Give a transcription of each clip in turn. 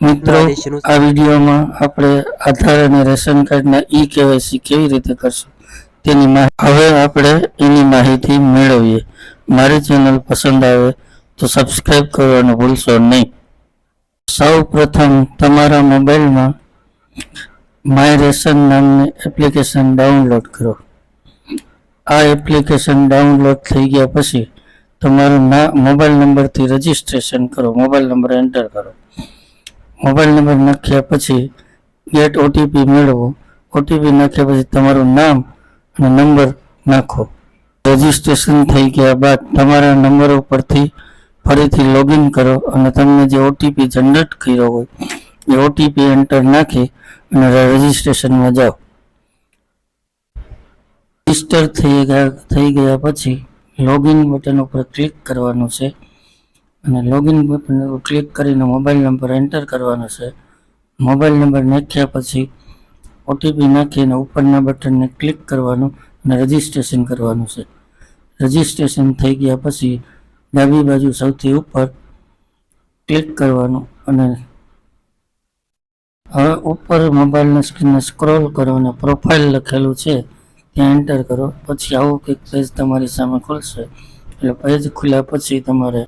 મિત્રો આ વિડીયોમાં આપણે આધાર અને રેશન કાર્ડના ઈ કેવાયસી કેવી રીતે કરશું તેની હવે આપણે એની માહિતી મેળવીએ. મારી ચેનલ પસંદ આવે તો સબસ્ક્રાઈબ કરવાનું ભૂલશો નહીં. સૌ પ્રથમ તમારા મોબાઈલમાં માય રેશન નામની એપ્લિકેશન ડાઉનલોડ કરો. આ એપ્લિકેશન ડાઉનલોડ થઈ ગયા પછી તમારું ના મોબાઈલ નંબરથી રજિસ્ટ્રેશન કરો. મોબાઈલ નંબર એન્ટર કરો. મોબાઈલ નંબર નાખ્યા પછી ગેટ ઓટીપી મેળવો. ઓટીપી નાખ્યા પછી તમારું નામ અને નંબર નાખો. રજિસ્ટ્રેશન થઈ ગયા બાદ તમારા નંબર ઉપરથી ફરીથી લોગિન કરો અને તમને જે ઓટીપી જનરેટ કર્યો હોય, એ ઓટીપી એન્ટર નાખી અને રજિસ્ટ્રેશનમાં જાઓ. રજિસ્ટર થઈ ગયા થઈ ગયા પછી લોગિન બટન ઉપર ક્લિક કરવાનું છે. અને લોગિન બટન ક્લિક કરીને મોબાઈલ નંબર એન્ટર કરવાનો છે. મોબાઈલ નંબર નાખ્યા પછી ઓટીપી નાખીને ઉપરના બટનને ક્લિક કરવાનું અને રજિસ્ટ્રેશન કરવાનું છે. રજિસ્ટ્રેશન થઈ ગયા પછી ડાબી બાજુ સૌથી ઉપર ક્લિક કરવાનું અને હવે ઉપર મોબાઈલના સ્ક્રીનને સ્ક્રોલ કરો અને પ્રોફાઇલ લખેલું છે. ત્યાં એન્ટર કરો. પછી આવું કંઈક પેજ તમારી સામે ખુલશે. એટલે પેજ ખુલ્યા પછી તમારે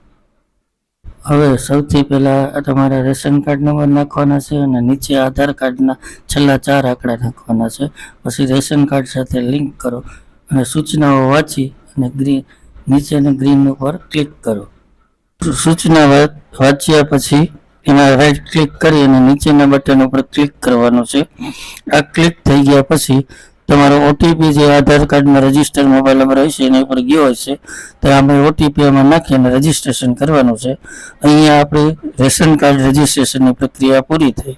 હવે સૌથી પહેલાં તમારા રેશન કાર્ડ નંબર નાખવાના છે અને નીચે આધાર કાર્ડના છેલ્લા ચાર આંકડા નાખવાના છે. પછી રેશન કાર્ડ સાથે લિંક કરો અને સૂચનાઓ વાંચી અને ગ્રીન નીચેના ગ્રીન ઉપર ક્લિક કરો. સૂચના વાંચ્યા પછી એમાં રાઈટ ક્લિક કરી અને નીચેના બટન ઉપર ક્લિક કરવાનું છે. આ ક્લિક થઈ ગયા પછી તમારો ઓટીપી જે આધાર કાર્ડમાં રજિસ્ટર મોબાઈલ નંબર છે, એના ઉપર ગયો હશે તો આપણે ઓટીપી એમાં નાખી અને રજિસ્ટ્રેશન કરવાનું છે. અહીંયા આપણે રેશન કાર્ડ રજિસ્ટ્રેશનની પ્રક્રિયા પૂરી થઈ.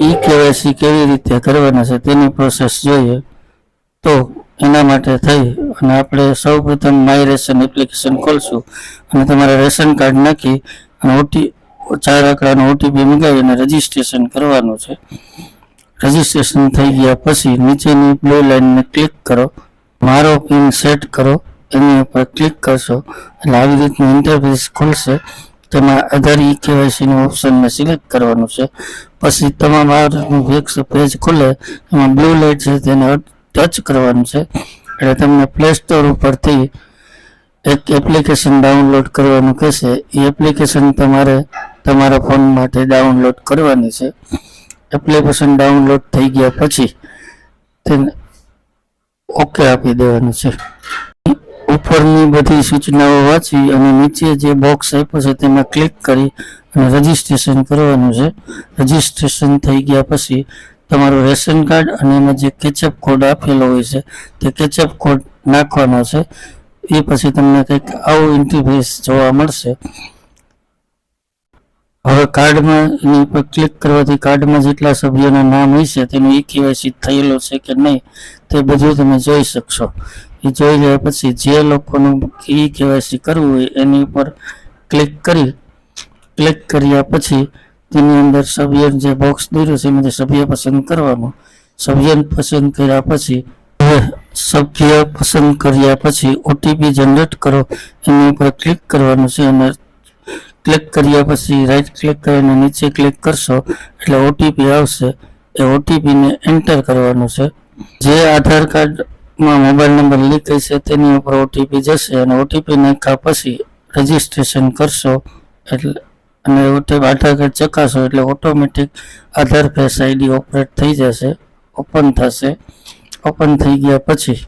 ઈ કેવાયસી કેવી રીતે કરવાના છે તેની પ્રોસેસ જોઈએ. તો એના માટે થઈ અને આપણે સૌ પ્રથમ માય રેશન એપ્લિકેશન ખોલશું અને તમારે રેશન કાર્ડ નાખી અને ઓટી ચાર આંકડાનો ઓટીપી મંગાવી અને રજિસ્ટ્રેશન કરવાનું છે. રજિસ્ટ્રેશન થઈ ગયા પછી નીચેની બ્લુ લાઇનને ક્લિક કરો. મારો પિન સેટ કરો. એની ઉપર ક્લિક કરશો. એટલે આવી રીતનું ઇન્ટરફેસ ખુલશે. તેમાં આધાર ઈ કેવાયસીનું ઓપ્શનને સિલેક્ટ કરવાનું છે. પછી તમામ આ વેક્સ પેજ ખુલે. એમાં બ્લુ લાઇટ છે તેને ટચ કરવાનું છે. એટલે તમને પ્લે સ્ટોર ઉપરથી એક એપ્લિકેશન ડાઉનલોડ કરવાનું કહેશે. એ એપ્લિકેશન તમારે તમારા ફોન માટે ડાઉનલોડ કરવાની છે. એપ્લિકેશન ડાઉનલોડ થઈ ગયા પછી તેને ઓકે આપી દેવાનું છે. ઉપરની બધી સૂચનાઓ વાંચી અને નીચે જે બોક્સ આપ્યો છે તેમાં ક્લિક કરી અને રજીસ્ટ્રેશન કરવાનું છે. રજિસ્ટ્રેશન થઈ ગયા પછી તમારું રેશન કાર્ડ અને એમાં જે કેચઅપ કોડ આપેલો હોય છે તે કેચઅપ કોડ નાખવાનો છે. એ પછી તમને કંઈક આવું ઇન્ટરફેસ જોવા મળશે. હવે કાર્ડમાં એની ઉપર ક્લિક કરવાથી કાર્ડમાં જેટલા સભ્યોના નામ હશે તેનું ઈ કેવાયસી થયેલો છે કે નહીં, તે બધું તમે જોઈ શકશો. એ જોઈ ગયા પછી જે લોકોનું ઈ કેવાયસી કરવું હોય એની ઉપર ક્લિક કરી ક્લિક કર્યા પછી તેની અંદર સભ્ય જે બોક્સ દોર્યું છે એમાંથી સભ્ય પસંદ કરવાનું. સભ્ય પસંદ કર્યા પછી સભ્ય પસંદ કર્યા પછી ઓટીપી જનરેટ કરો, એની ઉપર ક્લિક કરવાનું છે અને ક્લિક કર્યા પછી રાઈટ ક્લિક કરીને નીચે ક્લિક કરશો, એટલે ઓટીપી આવશે. એ ઓટીપીને એન્ટર કરવાનું છે. જે આધાર કાર્ડમાં મોબાઈલ નંબર લીક છે, તેની ઉપર ઓટીપી જશે અને ઓટીપી નાખ્યા પછી રજીસ્ટ્રેશન કરશો. એટલે અને ઓટીપી આધાર કાર્ડ ચકાસો, એટલે automatic Aadhaar face ID operate થઈ જશે. ઓપન થશે. ઓપન થઈ ગયા પછી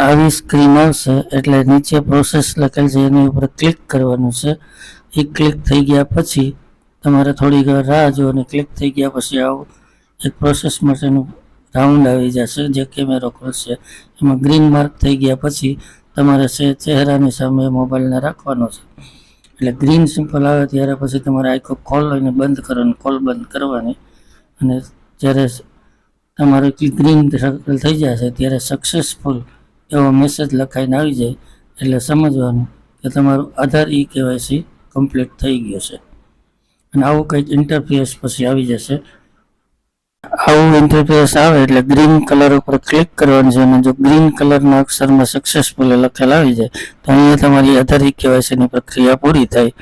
આવી સ્ક્રીન આવશે એટલે નીચે પ્રોસેસ લખેલ છે એની ઉપર ક્લિક કરવાનું છે. એ ક્લિક થઈ ગયા પછી તમારે થોડી વાર રાહ જો અને ક્લિક થઈ ગયા પછી આવું એક પ્રોસેસ માટેનું રાઉન્ડ આવી જશે, જે કેમેરો ખોલશે. એમાં ગ્રીન માર્ક થઈ ગયા પછી તમારે સે ચહેરાની સામે મોબાઈલને રાખવાનો છે. એટલે ગ્રીન સિમ્પલ આવે ત્યારે પછી તમારે આખો કોલ અને બંધ કરવાનો કોલ બંધ કરવાની. અને જ્યારે તમારું ગ્રીન થઈ જશે, ત્યારે સક્સેસફુલ એવો મેસેજ લખાઈને આવી જાય એટલે સમજવાનું કે તમારું આધાર ઈ કેવાયસી કમ્પ્લીટ થઈ ગયો છે. અને આવું કંઈક ઇન્ટરફેસ પછી આવી જશે. આવું ઇન્ટરફેસ આવે એટલે ગ્રીન કલર ઉપર ક્લિક કરવાનું છે અને જો ગ્રીન કલરના અક્ષરમાં સક્સેસફુલ લખેલ આવી જાય તો અહીંયા તમારી આધાર ઈ કેવાયસીની પ્રક્રિયા પૂરી થાય.